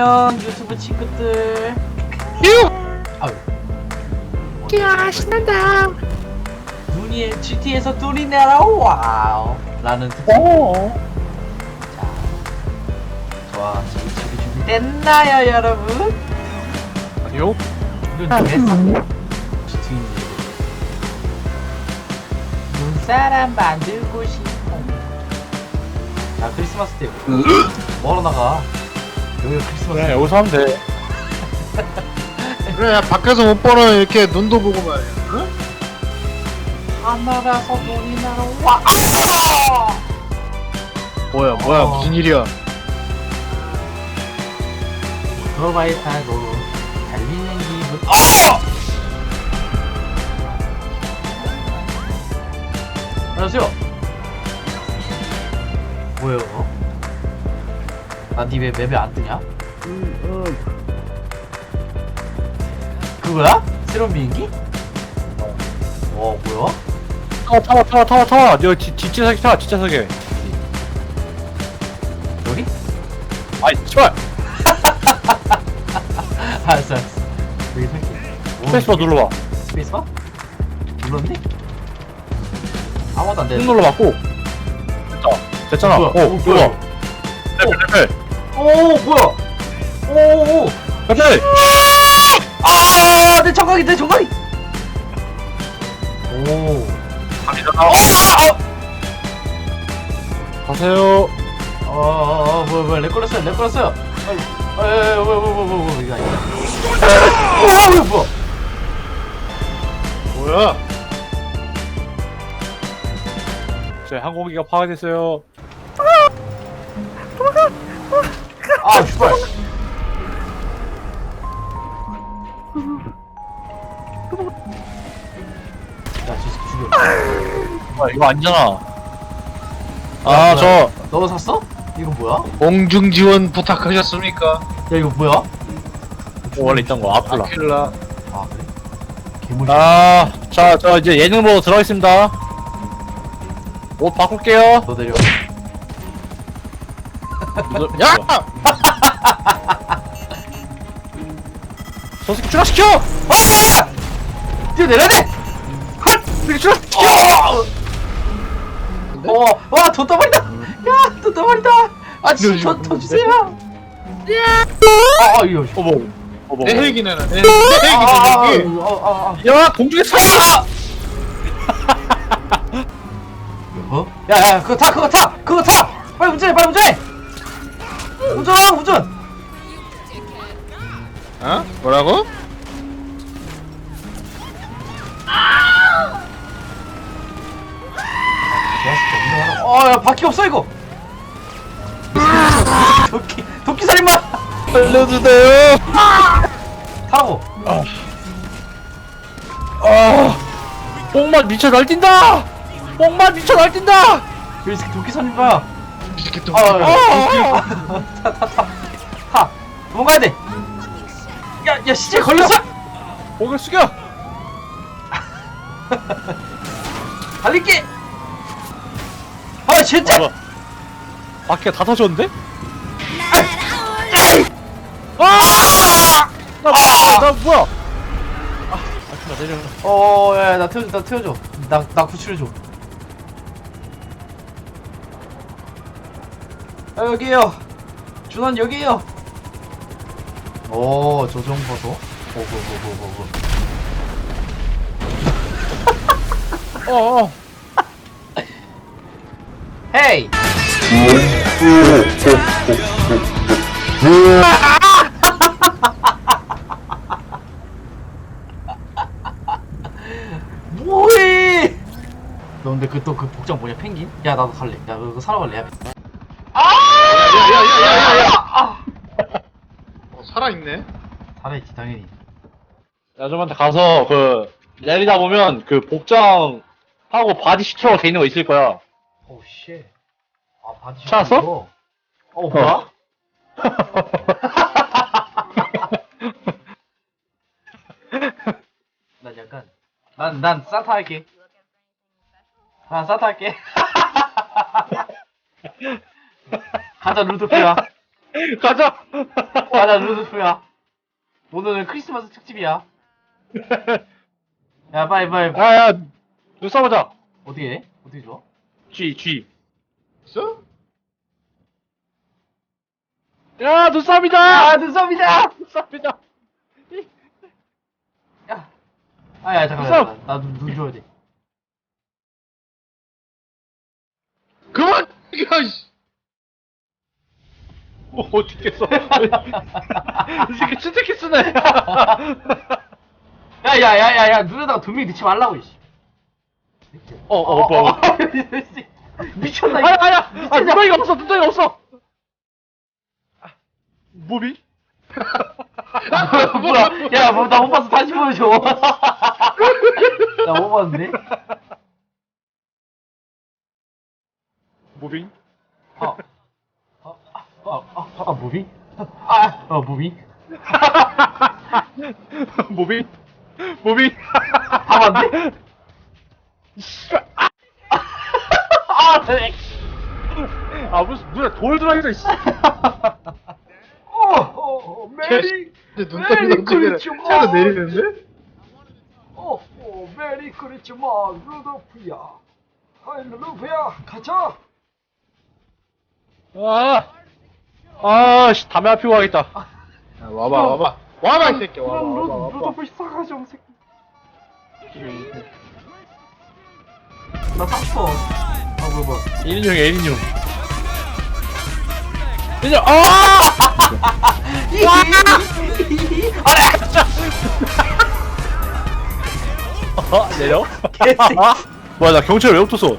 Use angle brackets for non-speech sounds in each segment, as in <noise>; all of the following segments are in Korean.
안녕 유튜브 친구들. 아유. 야 신난다. 눈이 GT에서 눈이 날아와우. 라는 특집 오. 자 좋아 지금 집이 준비됐나요 여러분? 아니요. 눈 됐어 GT인데 눈사람 만들고 싶어. 야 크리스마스 때 <laughs> 뭐하러 나가 여기가 크리스마스 그래 여기서 하면 돼 <laughs> 그래 밖에서 못 보는 이렇게 눈도 보고 말이야 응? 하늘에서 눈이 날아와 아! 뭐야 뭐야 어. 무슨 일이야 오토바이 타고 달리는 기분 어! 안녕하세요 뭐예요? 나니왜 맵에 안 뜨냐? 그거야? 새로운 비행기? 어 뭐야? 타워 타워 타워 타워 타워 너 뒷- 뒷좌석에 타 뒷좌석에 여기? 아이 씨발 <laughs> 알았어 알았어 여기 살게 오, 스페이스바 눌러봐 스페이스바? 눌렀는데? 아무것도 안 꾹 되네 눌러봤고 됐다 됐잖아 뭐야? 오 어, 눌러 뭐야? 레벨 레벨 오 뭐야 오오오 레벨 아, 내 정강이, 내 정강이. 오. 갑니다 어, 아, 가세요 아. 어, 어, 어, 뭐야, 뭐야, 렉 걸렸어요, 렉 걸렸어요. 아이, 아, 뭐, 뭐, 뭐, 뭐, 뭐, 이거 아니야. 어, 이거 뭐야? 뭐야 제 항공기가 파괴됐어요 아, 슈발. 야, 저 새끼 죽여. 아 이거 아니잖아 뭐야? 아저 너 샀어? 이거 뭐야? 공중 지원 부탁하셨습니까 야, 이거 뭐야? 원래 있던 거 아플라 아킬라 아, 그래? 괴물. 아, 자, 저 이제 예능 보러 들어가겠습니다. 옷 바꿀게요. 너 내려. 야! 저 새끼 추락시켜! 아! 뛰어 내려야 돼! 핫! 새끼 추락시켜! 어, 와, 덧더발이다! 야, 덧더발이다! 아, 진짜 더, 더 주세요! 아, 아, 이거. 어머, 어머. 내 헬기는 내, 내 아, 아, 헬기는 여기 아, 아, 야, 공중에 서! 아! 어? <laughs> 야, 야, 그거 타, 그거 타! 그거 타! 빨리 운전해, 빨리 운전해! 운전, 운전! 어? 뭐라고? 어, 야, 바퀴 없어, 이거! <laughs> 도끼, 도끼 살인마! 알려주세요! 타라고! 아, 뽕맛 미쳐 날뛴다! 뽕맛 미쳐 날뛴다! 이 새끼 도끼 살인마! 이렇게 또 아, 야, 야. 아, 타, 타, 타. 타. 도망가야 돼. 야, 야, 시체 걸렸어! 고개 숙여! <laughs> 달릴게! 아, 진짜! 바퀴가 다 터졌는데? 아! 나, 나, 나 뭐야? 아, 나 내려. 어, 야, 야, 나 태워줘, 나 태워줘. 나, 나 구출해줘. 아, 여기요. 준원, 여기요. 오, 조정 보소. 오, 뭐, 뭐. 어, 어. 헤이! <laughs> 뭐해? 너 근데 그 또 그 복장 뭐냐 펭귄? 야 나도 갈래. 야 그거 사러 갈래. 야 아! 어, 살아있네 살아있지 당연히. 야좀한테 가서 그 내리다 보면 그 복장 하고 바디 시트로 돼 있는 거 있을 거야. 오 쉣. 아 바디 찾았어? 이거. 어 뭐야? <laughs> 난 약간 난 난 산타 할게. 난 산타 할게. <laughs> 가자 루드피야. <laughs> 가자. 가자 루드프야 오늘은 크리스마스 특집이야 <laughs> 야 빨리 빨리 야야 눈 싸보자. 어떻게 해? 어떻게 좋아? G G. 있어? 야 눈썹이다. <laughs> 아 눈썹이다 눈썹이다. 야 아야 잠깐만 나눈 눈 줘야 돼 그만! 야, 씨. 뭐 어떻게 써? 이 새끼 진짜 쓰네. 야야야야야 눈에다가 두 명이 넣지 말라고 이씨 어, 어, 오빠. 오빠. 미쳤나 아야, 아야! 아, 눈덩이가 없어, 눈덩이가 없어! 아, 뭐비? <laughs> 뭐야 야 뭐 나못 봤어 다시 보여줘 <laughs> 나 못 봤는데 뭐비? 어. 어, 어, 어, 어, 무비? 아, 어, 무비? 뭐비? 다 봤네? 아, 네. 아, 무슨, 눈에 돌 들어있어, 씨. 어, 어, 메리, 이제 눈썹이 던지면 차로 내리는데? 어, 어, 메리 크리스마스, 루도프야. 하이, 루도프야, 가자. 아, 아, 씨, 담배 한 피고 가겠다. 야, 와봐, 와봐. 와봐, 이 새끼. 와봐, 그럼 와봐, 루, 와봐. 루도프 싸가지, 새끼. 나 샀어. 아, 뭐야, 뭐야. 1인용이야, 1인용. 1인용, 아! 어, 내려? 개새끼. <laughs> 뭐야, 나 경찰 왜 붙었어?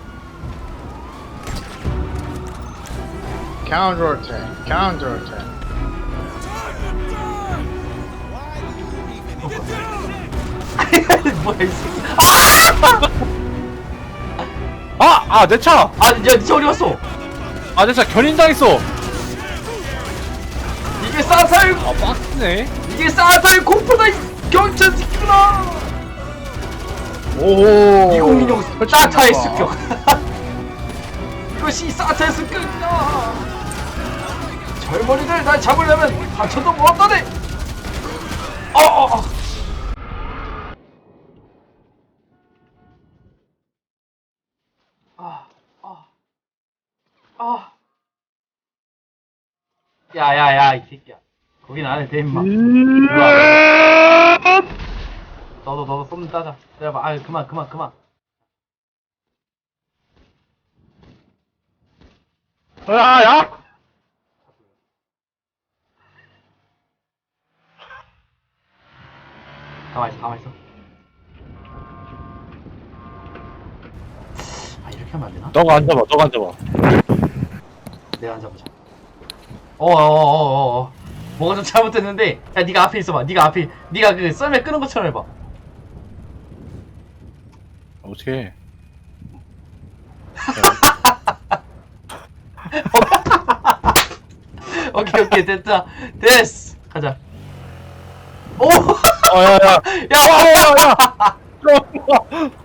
카운터 어택, 카운터 어택. 뭐야, 이 새끼. 아! 아, 내 차! 아, 야, 니 어디 갔어? 아, 내 차 견인당했어! 이게 사사의 아, 빡치네. 이게 사사의 공포다 이 경찰 새끼구나 오. 사타의 봐. 습격 <laughs> 이것이 사타의 습격이다 젊은이들 날 잡으려면 다쳐도 못하네. 어어어. 아, 아, 아. 야야야 이 새끼야. 거긴 안해 돼 임마. 너도 너도 썸 따자. 내봐. 아 그만 그만 그만. 야, 야! 가만 있어 가만 있어. 아 이렇게 하면 안 되나? 너가 앉아봐, 너가 앉아봐. 내가 앉아보자. 어어어어어 뭐가 좀 잘못됐는데? 야 니가 앞에 있어봐. 니가 앞에 니가 그 썰매 끄는 것처럼 해봐. 어떻게 <laughs> 오케이 오케이. 됐다. 됐어. 가자. 오! 어, 야, 야. 야! 야, 야, 야. I need to